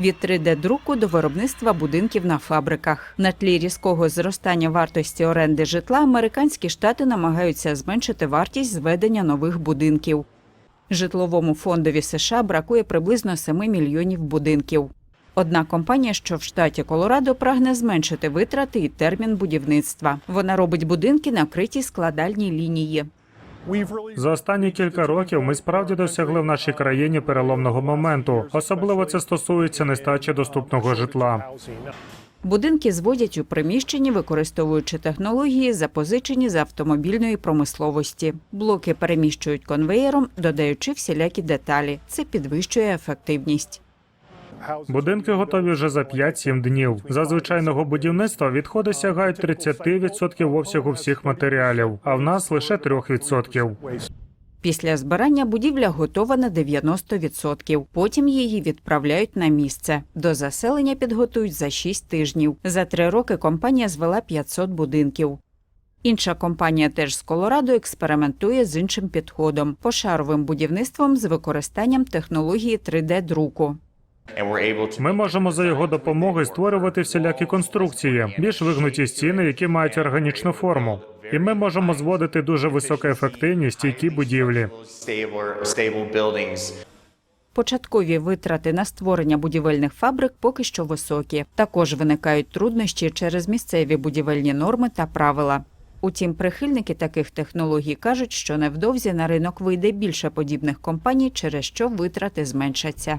від 3D-друку до виробництва будинків на фабриках. На тлі різкого зростання вартості оренди житла американські штати намагаються зменшити вартість зведення нових будинків. Житловому фондові США бракує приблизно 7 мільйонів будинків. Одна компанія, що в штаті Колорадо, прагне зменшити витрати і термін будівництва. Вона робить будинки на критій складальній лінії. За останні кілька років ми справді досягли в нашій країні переломного моменту. Особливо це стосується нестачі доступного житла. Будинки зводять у приміщенні, використовуючи технології, запозичені з автомобільної промисловості. Блоки переміщують конвеєром, додаючи всілякі деталі. Це підвищує ефективність. Будинки готові вже за 5-7 днів. За звичайного будівництва відходи сягають 30% обсягу всіх матеріалів, а в нас лише 3%. Після збирання будівля готова на 90%. Потім її відправляють на місце. До заселення підготують за 6 тижнів. За три роки компанія звела 500 будинків. Інша компанія теж з Колорадо експериментує з іншим підходом пошаровим будівництвом з використанням технології 3D-друку. And we're able to Ми можемо за його допомогою створювати всілякі конструкції, більш вигнуті стіни, які мають органічну форму. І ми можемо зводити дуже високоефективні стійкі будівлі. stable stable buildings. Початкові витрати на створення будівельних фабрик поки що високі. Також виникають труднощі через місцеві будівельні норми та правила. Утім, прихильники таких технологій кажуть, що невдовзі на ринок вийде більше подібних компаній, через що витрати зменшаться.